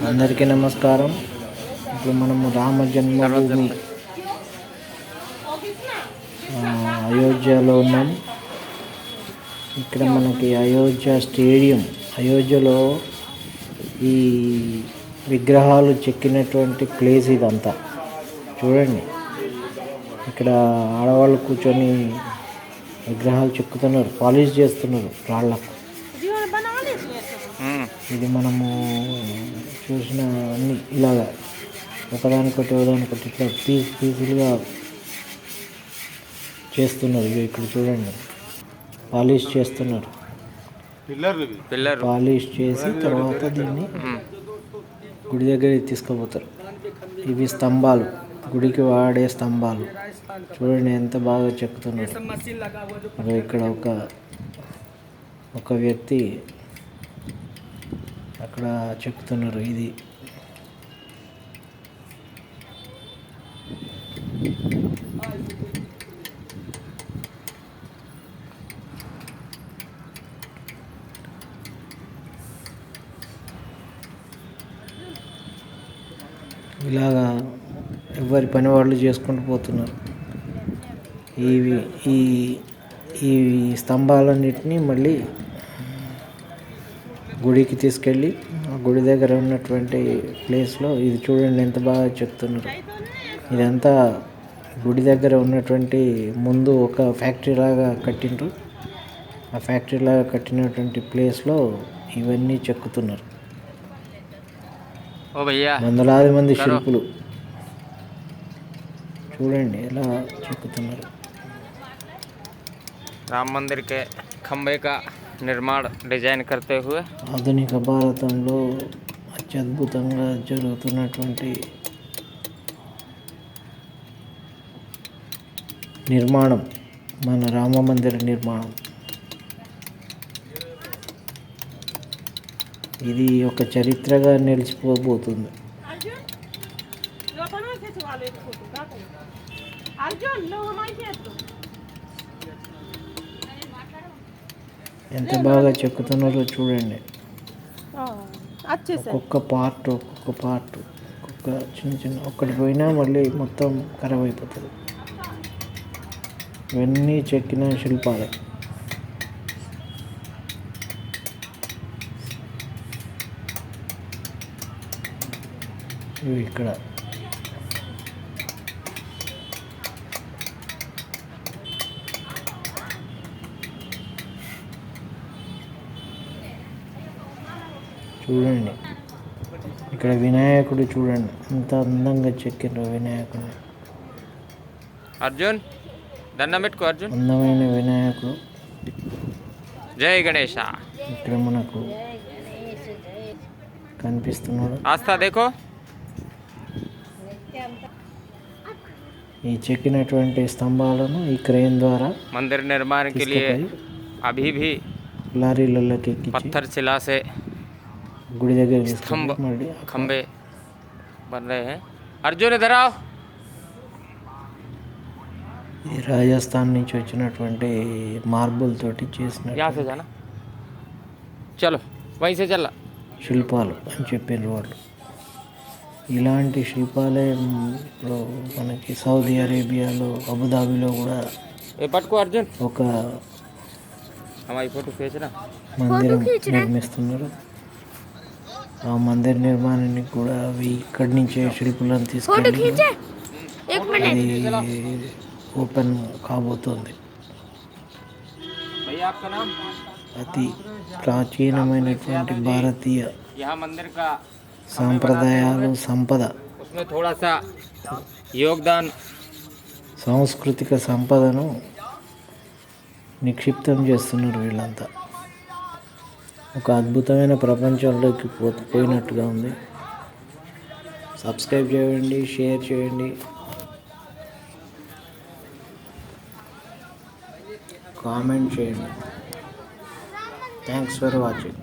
అందరికీ నమస్కారం. ఇప్పుడు మనము రామ జన్మభూమి ఆ, అయోధ్యలో ఉన్నాం. ఇక్కడ మనకి అయోధ్య స్టేడియం అయోధ్యలో ఈ విగ్రహాలు చెక్కినటువంటి ప్లేస్ ఇదంతా. చూడండి. ఇక్కడ ఆడవాళ్ళు కూర్చొని విగ్రహాలు చెక్కుతున్నారు పాలిష్ చేస్తున్నారు రాళ్ళకు. ఇది మనము చూసిన అన్ని ఇలాగా. ఒకదానికొట్టి ఒకదానికొట్టి ఇట్లా పీస్ పీసులుగా చేస్తున్నారు. ఇగో ఇక్కడ చూడండి. పాలిష్ చేస్తున్నారు. పిల్లర్ పాలిష్ చేసి తర్వాత దీన్ని గుడి దగ్గరికి తీసుకుపోతారు. ఇవి స్తంభాలు. గుడికి వాడే స్తంభాలు. చూడండి ఎంత బాగా చెక్కుతున్నారు. ఇక్కడ ఒక ఒక వ్యక్తి అక్కడ చెప్తున్నారు ఇది ఇలాగా ఎవరి పని వాళ్ళు చేసుకుంటూ పోతున్నారు. ఈ ఈ ఈ స్తంభాలన్నింటినీ మళ్ళీ గుడికి తీసుకెళ్ళి గుడి దగ్గర ఉన్నటువంటి ప్లేస్లో ఇది చూడండి ఎంత బాగా చెప్తున్నారు. ఇదంతా గుడి దగ్గర ఉన్నటువంటి ముందు ఒక ఫ్యాక్టరీ లాగా కట్టిండ్రు. ఆ ఫ్యాక్టరీ లాగా కట్టినటువంటి ప్లేస్లో ఇవన్నీ చెక్కుతున్నారు. వందలాది మంది శిల్పులు. చూడండి ఎలా చెక్కుతున్నారు. రామ మందిర్కే ఖంబైకా నిర్మాణ డిజైన్ కర్తే ఆధునిక భారతంలో అత్యద్భుతంగా జరుగుతున్నటువంటి నిర్మాణం మన రామ మందిర నిర్మాణం. ఇది ఒక చరిత్రగా నిలిచిపోబోతుంది. అర్జున్ నువ్వు మంచి ఎంత బాగా చెక్కుతున్నారో చూడండి. ఒక్కొక్క పార్ట్ ఒక్కొక్క పార్ట్ ఒక్కొక్క చిన్న చిన్న ఒక్కటి పోయినా మళ్ళీ మొత్తం ఖరాబ్ అయిపోతుంది. ఇవన్నీ చెక్కిన శిల్పాలే. ఇవి ఇక్కడ. చూడండి. ఇక్కడ వినాయకుడు చూడండి. ఎంత అందంగా చెక్కిండ్రు వినాయకుడు అర్జున్ దండం పెట్టుకో అర్జున్. అందమైన వినాయకుడు. జై గణేష. ఇక్కడ మనకు కనిపిస్తున్నాడు. ఆస్తా దేకో. ఈ చెక్కినటువంటి స్తంభాలను ఈ క్రేన్ ద్వారా మందిర నిర్మాణానికి అభిభి లారీలలోకి పత్తర్ శిలాసే గుడి దగ్గర కంబే బందే అర్జున్ ఇదరా ఈ రాజస్థాన్ నుంచి వచ్చినటువంటి మార్బుల్ తోటి చేసిన చలో వయసే చల్ల. శిల్పాలు అని చెప్పిన వాళ్ళు. ఇలాంటి శిల్పాలే ఇప్పుడు మనకి సౌదీ అరేబియాలో అబుదాబిలో కూడా పట్టుకో అర్జున్. ఒక మందిరం నిర్మిస్తున్నారు. ఆ మందిర్ నిర్మాణానికి కూడా అవి ఇక్కడి నుంచే శిల్పులను తీసుకెళ్ళి అది ఓపెన్ కాబోతోంది. అతి ప్రాచీనమైనటువంటి భారతీయ సాంప్రదాయాలు సంపద. యోగదాన్. సాంస్కృతిక సంపదను నిక్షిప్తం చేస్తున్నారు వీళ్ళంతా. ఒక అద్భుతమైన ప్రపంచంలోకి పోయినట్టుగా ఉంది. సబ్స్క్రైబ్ చేయండి షేర్ చేయండి. కామెంట్ చేయండి. Thanks for watching.